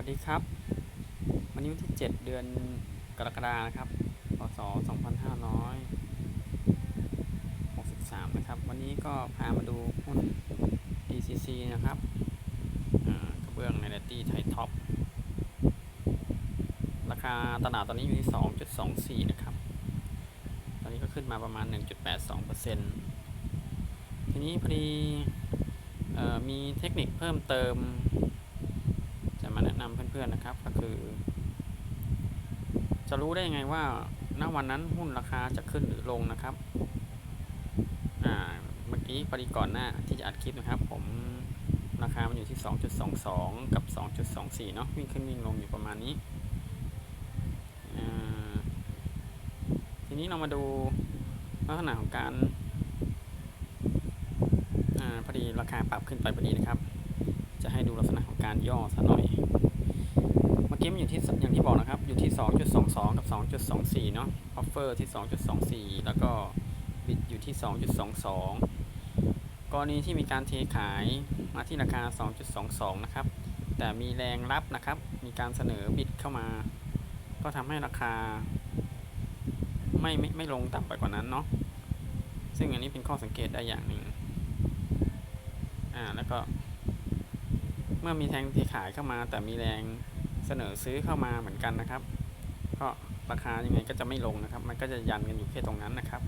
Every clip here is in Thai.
วัสดีครับ วันนี้วันที่ 7 เดือนกรกฎานะครับพศ2563 นะครับ วันนี้ก็พามาดูหุ้น DCC นะครับกระเบื้องในเลตี้ไทยท็อป ราคาตลาดตอนนี้อยู่ที่ 2.24 นะครับ ตอนนี้ก็ขึ้นมาประมาณ 1.82%ทีนี้พอดีออมีเทคนิคเพิ่มเติม แนะนำเพื่อนๆนะครับ ก็คือ จะรู้ได้ยังไงว่าณวันนั้นหุ้นราคาจะขึ้นหรือลงนะครับอ่าเมื่อกี้พอดีก่อนหน้าที่จะอัดคลิปนะครับ ผมราคามันอยู่ที่ 2.22 กับ 2.24 เนาะวิ่งขึ้นวิ่งลงอยู่ประมาณนี้ ทีนี้เรามาดูลักษณะของการอพอดีราคาปรับขึ้นไปพอดีนะครับ จะให้ดูลักษณะของการย่อซะหน่อย เมื่อกี้มันอยู่ที่อย่างที่บอกนะครับ อยู่ที่ 2.22 กับ 2.24 เนาะออฟเฟอร์ที่ 2.24 แล้วก็บิดอยู่ที่ 2.22 กรณีที่มีการเทขายมาที่ราคา 2.22 นะครับ แต่มีแรงรับนะครับ มีการเสนอบิดเข้ามา ก็ทำให้ราคาไม่ไม่ไม่ลงต่ำไปกว่านั้นเนาะ ซึ่งอันนี้เป็นข้อสังเกตได้อย่างหนึ่งอ่า แล้วก็ มื่อมีแทงเทขายเข้ามา แต่มีแรงเสนอซื้อเข้ามาเหมือนกันนะครับ ก็ราคายังไงก็จะไม่ลงนะครับ มันก็จะยันกันอยู่แค่ตรงนั้นนะครับ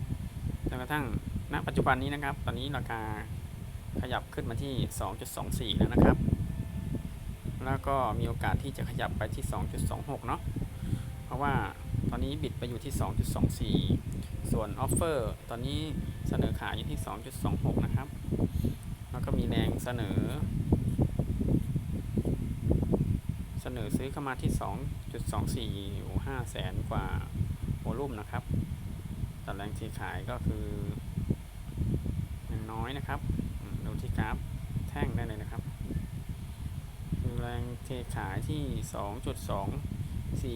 จนกระทั่งณปัจจุบันนี้นะครับ ตอนนี้ราคาขยับขึ้นมาที่ 2.24 แล้วนะครับ แล้วก็มีโอกาสที่จะขยับไปที่ 2.26 เนาะ เพราะว่าตอนนี้บิดไปอยู่ที่ 2.24 ส่วนออฟเฟอร์ตอนนี้เสนอขายอยู่ที่ 2.26 นะครับ แล้วก็มีแรงเสนอ เส นอซื้อเข้ามาที่ 2.24อยู่5แสนกว่าโวลุ่มนะครับแต่แรงเทขายก็คือยังน้อยนะครับ ดูที่กราฟแท่งได้เลยนะครับ คือแรงเทขายที่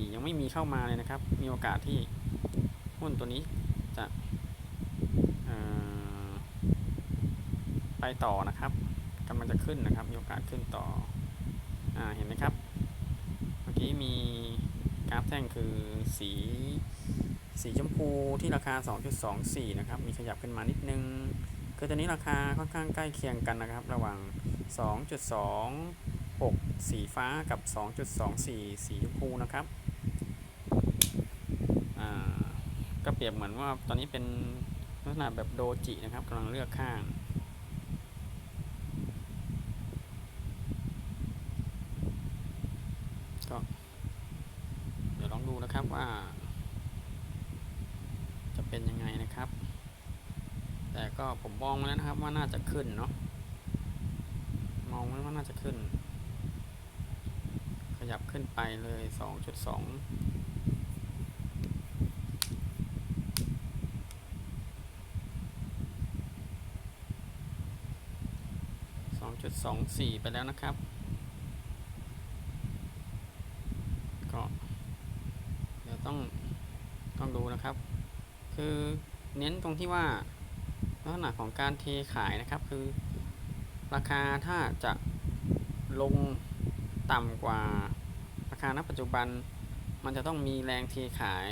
2.24 ยังไม่มีเข้ามาเลยนะครับ มีโอกาสที่หุ้นตัวนี้จะไปต่อนะครับกำลังจะขึ้นนะครับ มีโอกาสขึ้นต่ออเห็นไหมครับ เมื่อกี้มีกราฟแท่งคือสีสีชมพูที่ราคา 2.24 นะครับ มีขยับขึ้นมานิดนึง คือตัวนี้ราคาค่อนข้างใกล้เคียงกันนะครับ ระหว่าง 2.26 สีฟ้ากับ 2.24 สีชมพูนะครับ อ่า ก็เปรียบเหมือนว่าตอนนี้เป็นลักษณะแบบโดจินะครับกำลังเลือกข้าง ก็เดี๋ยวลองดู นะครับว่า จะเป็นยังไงนะครับ แต่ก็ผมมองแล้วนะครับว่าน่าจะขึ้นเนาะมองไว้ว่าน่าจะขึ้น ขยับขึ้นไปเลย 2.2 2.24ไปแล้วนะครับ ก็เดี๋ยว ต้องต้องดูนะครับ คือเน้นตรงที่ว่าลักษณะของการเทขายนะครับ คือราคาถ้าจะลงต่ำกว่าราคาณปัจจุบัน มันจะต้องมีแรงเทขาย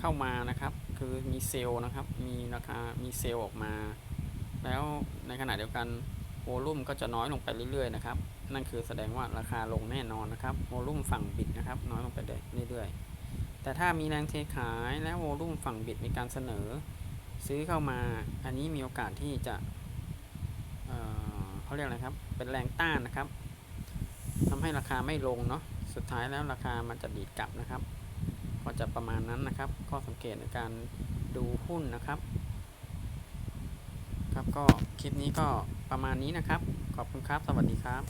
เข้ามานะครับ คือมีเซลล์นะครับ มีราคามีเซลล์ออกมา แล้วในขณะเดียวกัน โวลุ่มก็จะน้อยลงไปเรื่อยๆนะครับ นั่นคือแสดงว่าราคาลงแน่นอนนะครับโวลุ่มฝั่งบิดนะครับ น้อยลงไปเรื่อยๆ แต่ถ้ามีแรงเทขายและโวลุ่มฝั่งบิดมีการเสนอ ซื้อเข้ามา อันนี้มีโอกาสที่จะเเขาเรียกอะไรครับ เป็นแรงต้านนะครับทำให้ราคาไม่ลงเนาะ สุดท้ายแล้วราคามันจะดีดกลับนะครับ ก็จะประมาณนั้นนะครับ ข้อสังเกตในการดูหุ้นนะครับ ครับ ก็คลิปนี้ก็ประมาณนี้นะครับ ขอบคุณครับ สวัสดีครับ